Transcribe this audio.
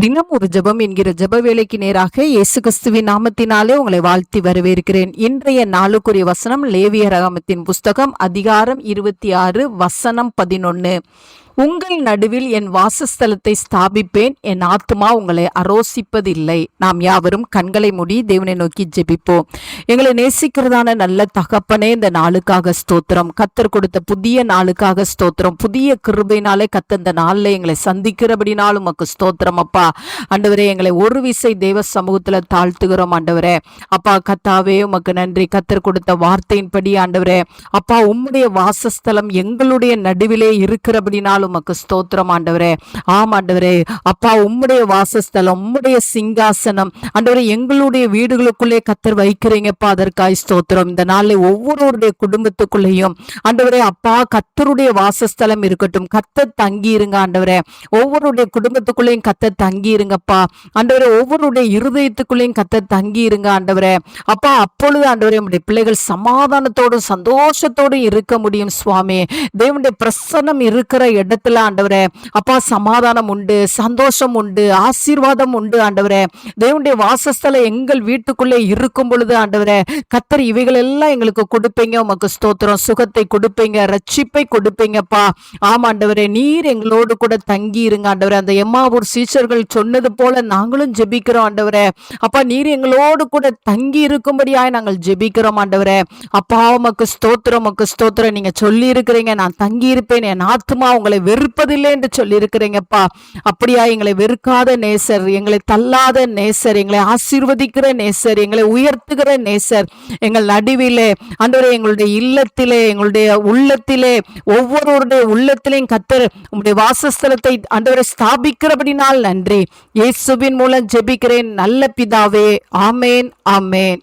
தினம் ஒரு ஜபம் என்கிற ஜப வேலைக்கு நேராக இயேசு கிறிஸ்துவின் நாமத்தினாலே உங்களை வாழ்த்தி வரவேற்கிறேன். இன்றைய நாளுக்குரிய வசனம் லேவிய ரகமத்தின் புஸ்தகம் அதிகாரம் இருபத்தி ஆறு வசனம் பதினொன்னு. உங்கள் நடுவில் என் வாசஸ்தலத்தை ஸ்தாபிப்பேன். என் ஆத்துமா உங்களை அரோசிப்பதில்லை. நாம் யாவரும் கண்களை மூடி தேவனை நோக்கி ஜெபிப்போம். எங்களை நேசிக்கிறதான நல்ல தகப்பனே இந்த நாளுக்காக ஸ்தோத்திரம். கத்தர் கொடுத்த புதிய நாளுக்காக ஸ்தோத்திரம். புதிய கிருபைனாலே கத்த இந்த நாளில் எங்களை சந்திக்கிறபடினாலும் உமக்கு ஸ்தோத்திரம் அப்பா. ஆண்டவரே எங்களை ஒரு விசை தேவ சமூகத்தில் தாழ்த்துகிறோம் ஆண்டவரே. அப்பா கத்தாவே உமக்கு நன்றி. கத்தர் கொடுத்த வார்த்தையின்படி ஆண்டவரே. அப்பா உம்முடைய வாசஸ்தலம் எங்களுடைய நடுவிலே இருக்கிறபடினாலும் உமக்கு ஸ்தோத்திரம் ஆண்டவரே. ஆம் ஆண்டவரே. அப்பா உம்முடைய வாசஸ்தலம் உம்முடைய சிங்காசனம் ஆண்டவரே எங்களுடைய வீடுகளுக்குள்ளே கத்தர் வைக்கிறீங்கப்பா அதற்காய் ஸ்தோத்திரம். இந்த நாளில் ஒவ்வொருவருடைய குடும்பத்துக்குள்ளேயும் ஆண்டவரே அப்பா கத்தருடைய வாசஸ்தலம் இருக்கட்டும். கத்த தங்கி இருங்க ஆண்டவரே. ஒவ்வொருடைய குடும்பத்துக்குள்ளேயும் கத்த தங்கி இருங்கப்பா ஆண்டவரே ஒவ்வொருடைய இருதயத்துக்குள்ளேயும் கத்த தங்கி இருங்க ஆண்டவரே. அப்பா அப்பொழுது ஆண்டவரே உடைய பிள்ளைகள் சமாதானத்தோடும் சந்தோஷத்தோடும் இருக்க முடியும் சுவாமி. தேவனுடைய பிரசன்னம் இருக்கிற இடத்துல ஆண்டவரே அப்பா சமாதானம் உண்டு சந்தோஷம் உண்டு ஆசீர்வாதம் உண்டு ஆண்டவரே. தேவனுடைய வாசஸ்தலம் எங்கள் வீட்டுக்குள்ளே இருக்கும் பொழுது ஆண்டவரே கத்தர் இவைகள் எல்லாம் எங்களுக்கு கொடுப்பீங்க உமக்கு ஸ்தோத்திரம். சுகத்தை கொடுப்பீங்க ரட்சிப்பை கொடுப்பீங்கப்பா. ஆமாண்டவரே நீர் எங்களோடு கூட தங்கி இருங்க ஆண்டவரே. அந்த எம்மாவூர் சீச்சர்கள் சொன்னது போல நாங்களும் ஜெபிக்கிறோம் ஆண்டவரே. அப்பா நீர் எங்களோடு கூட தங்கி இருக்கும்படியாய் நாங்கள் ஜெபிக்கிறோம் ஆண்டவரே. அப்பா உமக்கு ஸ்தோத்திரம் உமக்கு ஸ்தோத்திரம். நீங்க சொல்லி இருக்கிறீங்க நான் தங்கி இருப்பேன் என் ஆத்மா உங்களை வெறுப்பதில்லை என்று சொல்லி இருக்கிறீங்கப்பா அப்படியா எங்களை வெறுக்காத நேசர் எங்களை தள்ளாத நேசர் எங்களை ஆசீர்வதிக்கிற நேசர் எங்களை உயர்த்துகிற நேசர் எங்கள் நடுவிலே ஆண்டவரே எங்களுடைய இல்லத்திலே எங்களுடைய உள்ளத்திலே ஒவ்வொருவருடைய உள்ளத்திலையும் கத்தர் உங்களுடைய வாசஸ்தலத்தை அன்றவரை ஸ்தாபிக்கிறபடினால் நன்றி. இயேசுவின் மூலம் ஜெபிக்கிறேன். நல்ல பிதாவே ஆமேன் ஆமேன்.